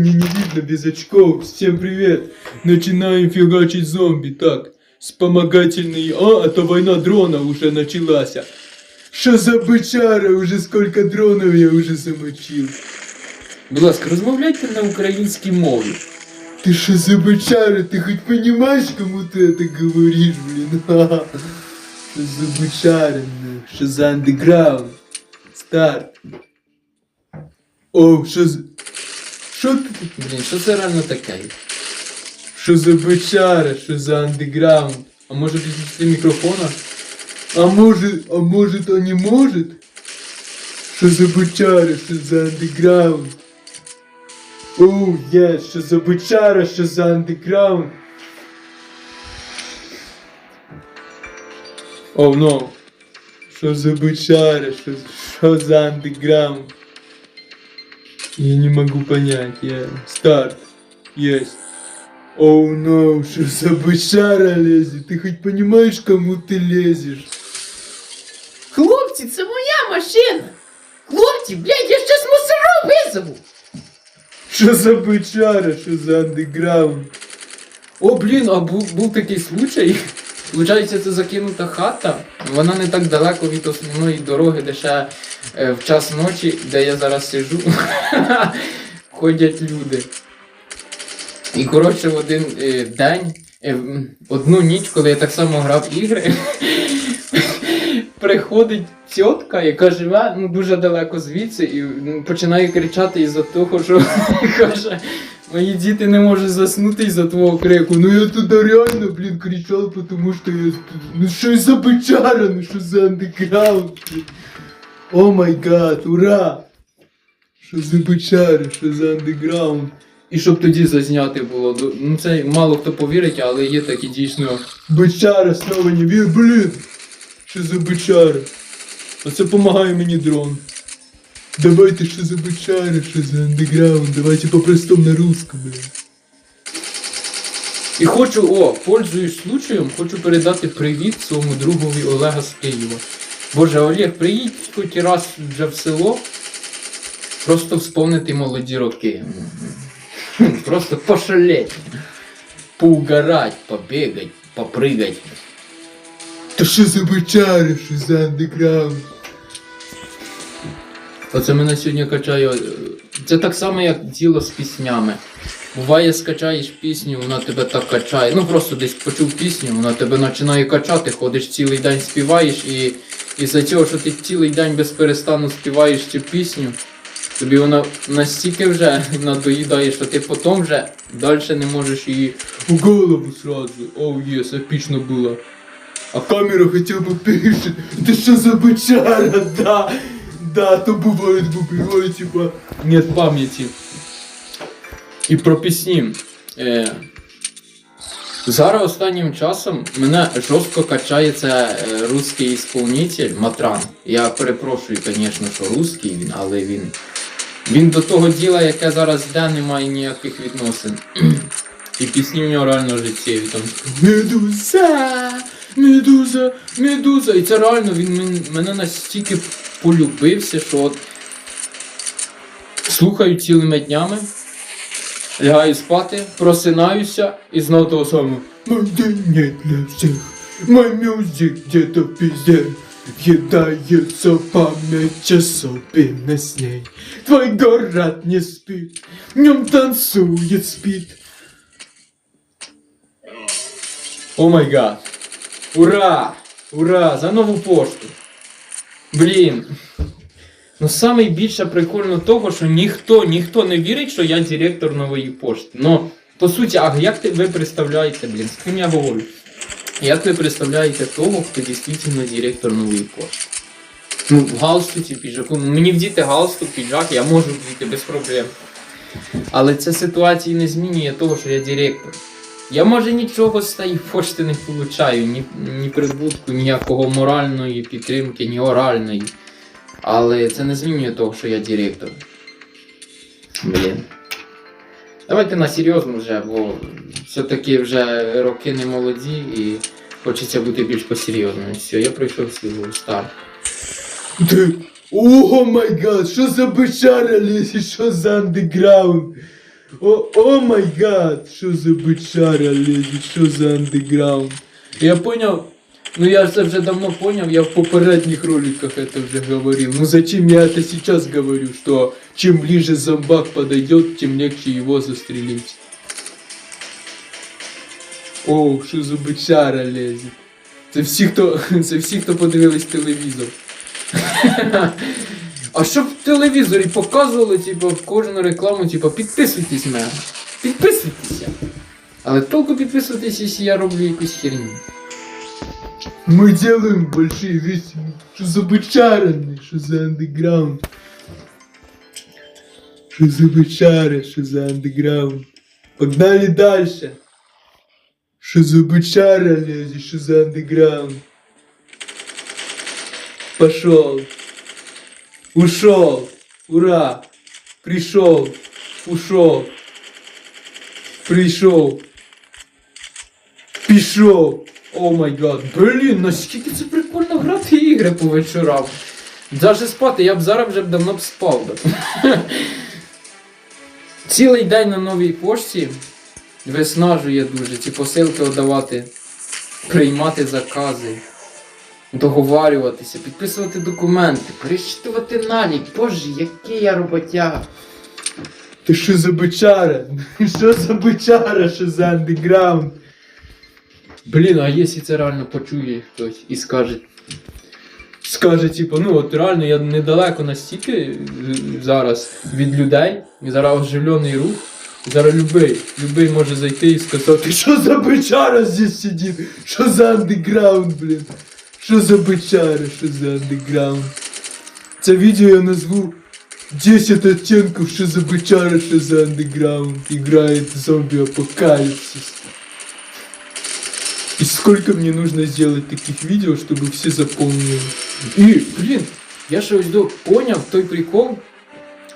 мне не видно без очков. Всем привет. Начинаем фигачить зомби. Так, вспомогательный... А, это война дрона уже началась. Что за бычара? Уже сколько дронов я уже замочил. Будь ласка, розмовляйте на українській мові. Ты что за бычара? Ты хоть понимаешь, кому ты это говоришь, блин? Ха-ха. Что за бычара? ну? Что за андеграунд? Старт. О, что за... Что ты тут? Блін, що це реально таке? Що за бычара, що за андеграунд? А може підійти мікрофона? А може, а може то не может? Що за бычара, що за андеграунд? Оу, є, що за бычара, що за андеграунд? Оу, но. Що за бычара, що, що за андеграунд? Я не могу понять, я... Старт. Есть. Оу, oh, no, что за бычара лезет? Ты хоть понимаешь, кому ты лезешь? Хлопці, це моя машина! Хлопці, блядь, я щас мусору визову! Что за бычара, что за андеграунд? О, блін, а був, був такий случай. Виходить, це закинута хата. Вона не так далеко від основної дороги, де ще е, в час ночі, де я зараз сижу, ходять люди. І коротше, в один е, день, е, одну ніч, коли я так само грав ігри, приходить тітка, яка живе ну, дуже далеко звідси, і починає кричати із-за того, що каже, мої діти не можуть заснути із-за твого крику. Ну я туда реально, блин, кричал, потому что я... Ну что за бычара, ну что за андеграунд? блин? О май гад, ура! Что за бычара, что за андеграунд? І щоб тоді зазняти було. ду- Ну це мало хто повірить, але є такі дійсно. Бычара снова не вір, блин! Що за бычара? Оце помагає мені дрон. Давайте, що за бычара, що за андеграунд, давайте по-простому на русском, блин. І хочу, о, пользуюсь случаєм, хочу передати привіт своєму другові Олега з Києва. Боже, Олег, приїдь хоч раз вже в село. Просто вспомнити молоді роки. Хм, Просто пошалеть. Поугарать, побегать, попрыгать. Та що за бычара, що за андеграунд? Оце мене сьогодні качає. е, Це так само, як діло з піснями. Буває, скачаєш пісню, вона тебе так качає. Ну просто десь почув пісню, вона тебе починає качати, ходиш цілий день співаєш, і, і за цього, що ти цілий день без перестану співаєш цю пісню, тобі вона настільки вже надоїдає, що ти потім вже далі не можеш її. В голову сразу. Оу, єс, епічно було. А камера хотя бы пишет. Это что за бычара, да? Да, то бывает, бывает, типа... Нет пам'яті. І про пісні. Е, зараз останнім часом мене жорстко качає це русський ісполнитель Матран. Я перепрошую, звісно, що русський але він. Він до того діла, яке зараз йде, не має ніяких відносин. І пісні в нього реально життєві там. Медуза, медуза, медуза. І це реально він мене настільки полюбився, що от слухаю цілими днями, лягаю спати, просинаюся і знов того самого. Не для всех. Мой мюзик где-то в пизде. Память особенно с ней. Твой город не спит, в нем танцует, спит. О май гад! Ура! Ура! За нову пошту! Блін! Ну саме більше прикольно того, що ніхто, ніхто не вірить, що я директор нової пошти. Ну, по суті, а як ти, ви представляєте, блін, з ким я говорю? Як ви представляєте того, хто дійсно директор нової пошти? Ну, в галстуці, піджаку. Ну, мені вдіти галстук, піджак, я можу вдіти без проблем. Але це ситуації не змінює того, що я директор. Я може нічого з тієї пошти не получаю, ні, ні прибутку, ніякого моральної підтримки, ні оральної. Але це не змінює того, що я директор. Блін. Давайте на серйозно вже, бо все-таки вже роки не молоді і хочеться бути більш посерйозним. Все, я пройшов свій старт. Ты... О май гад, что за бычара лезет, что за андеграунд? О, о май гад, що за бичара лезет, що за андеграунд. Я понял, ну я же вже давно понял, я в попередніх роликах это уже говорил. Ну зачем я это сейчас говорю, что чем ближе зомбак подойдет, тем легче его застрелить. О, що за бичара лезет. Це всі, хто, це всі, хто подивились телевізор. А щоб в телевізорі показували, типу, в кожну рекламу, типу, підписуйтесь мене. Підписуйтеся. Але толку підписуватись, якщо я роблю якусь херню. Мы делаем большие вещи. Что за бычара, что за андеграунд? Что за бычара, что за андеграунд? Погнали дальше. Что за бычара лезет, что за андеграунд? Пошел. Ушел. Ура. Пришел. Ушел. Пришел. Пішов. О май гад, блін, наскільки це прикольно грати ігри по вечорам. Даже спати, я б зараз вже б давно б спав. Цілий день на новій пошті виснажує дуже ці посилки віддавати, приймати закази, договарюватися, підписувати документи, перечитувати налік. Боже, який я роботяга. Ти що за бичара? Що за бичара, що за андеграунд? Блін, а якщо це реально почує хтось і скаже, Скаже, типу, ну от реально я недалеко настільки е, зараз від людей, зараз оживлений рух. Зараз любий, любий може зайти і сказати, що за бичара здесь сидит? Що за андеграунд, блін? Що за бичара, що за андеграунд? Це відео я назву 10 оттенков, що за бичара, що за андеграунд. Играет зомби-апокалипсис. И сколько мне нужно сделать таких видео, чтобы все запомнили? і, блін, я ще ось до поняв той прикол,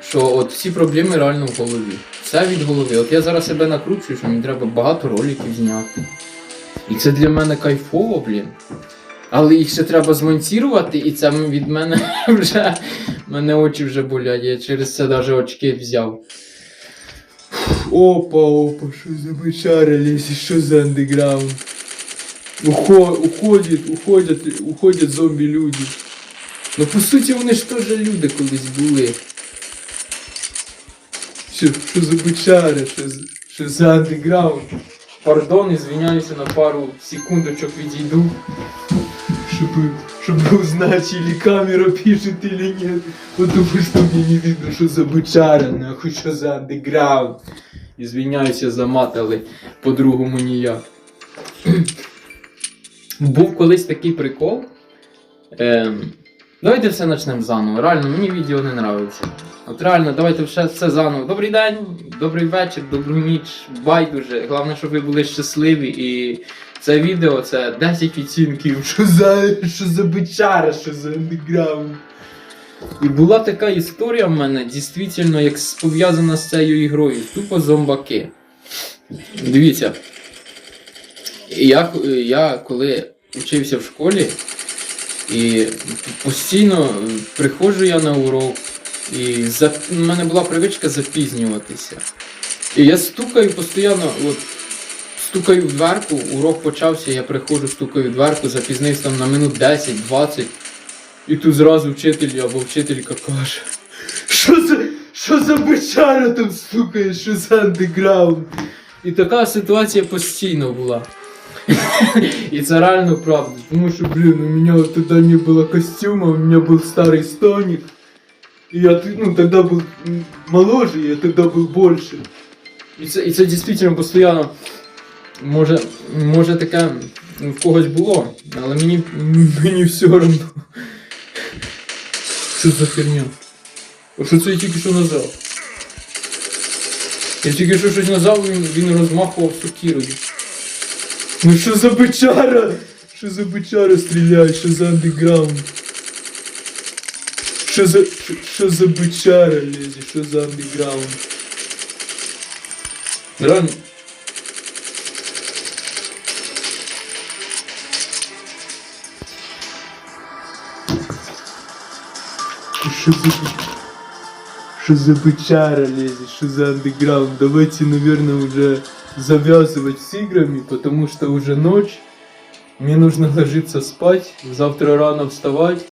що от всі проблеми реально в голові. Все від голови. От я зараз себе накручую, що мені треба багато роликів зняти. І це для мене кайфово, блін. Але їх ще треба змонтувати, і це від мене вже. мене очі вже болять. Я через це навіть очки взяв. Опа, опа, что за лезет, что за андеграунд? Ухо, уходит, уходят, уходят зомби-люди. Ну по суті вони ж теж люди колись були. Что, что за что за, что за андеграунд? Пардон, извиняюся на пару секундочок відійду. Чтобы, чтобы узнать, или камера пишет или нет. Потому что мне не видно, что за бычара, нахуй, что за андеграунд. Ізвиняюся за мат, але по-другому ніяк. Був колись такий прикол. Ем, давайте все почнемо заново. Реально, мені відео не нравиться. От реально, давайте все, все заново. Добрий день, добрий вечір, добру ніч, байдуже. Головне, щоб ви були щасливі і це відео це 10 відцінків. Что за, что за бычара, что за андеграунд? І була така історія в мене, дійсно, як пов'язана з цією ігрою. Тупо зомбаки. Дивіться. Я, я коли учився в школі, і постійно приходжу я на урок, і за, в мене була привичка запізнюватися. І я стукаю постійно, от, стукаю в дверку, урок почався, я приходжу, стукаю в дверку, запізнився там на минут 10-20. І тут зразу вчитель або вчителька каже. Что за, что за бычара там стукает, что за андеграунд? І така ситуація постійно була. І це реально правда. Потому что, блин, у меня вот тогда не было костюма, у меня был старый стоник. И я, т- ну, тогда был м, моложе, я тогда был больше. І це, і це дійсно постійно. Може, може таке в когось було, але мені, мені все одно. Що за херня? А що це я тільки що назвав? Я тільки що щось назвав, він, він розмахував сокірою. Ну что за бычара? Что за бычара стреляет? Что за андеграунд? Что за, что за бычара лезет? Что за андеграунд? Реально. Что за, Что за бычара лезет, что за андеграунд? Давайте, наверное, уже завязывать с играми, потому что уже ночь. Мне нужно ложиться спать, завтра рано вставать.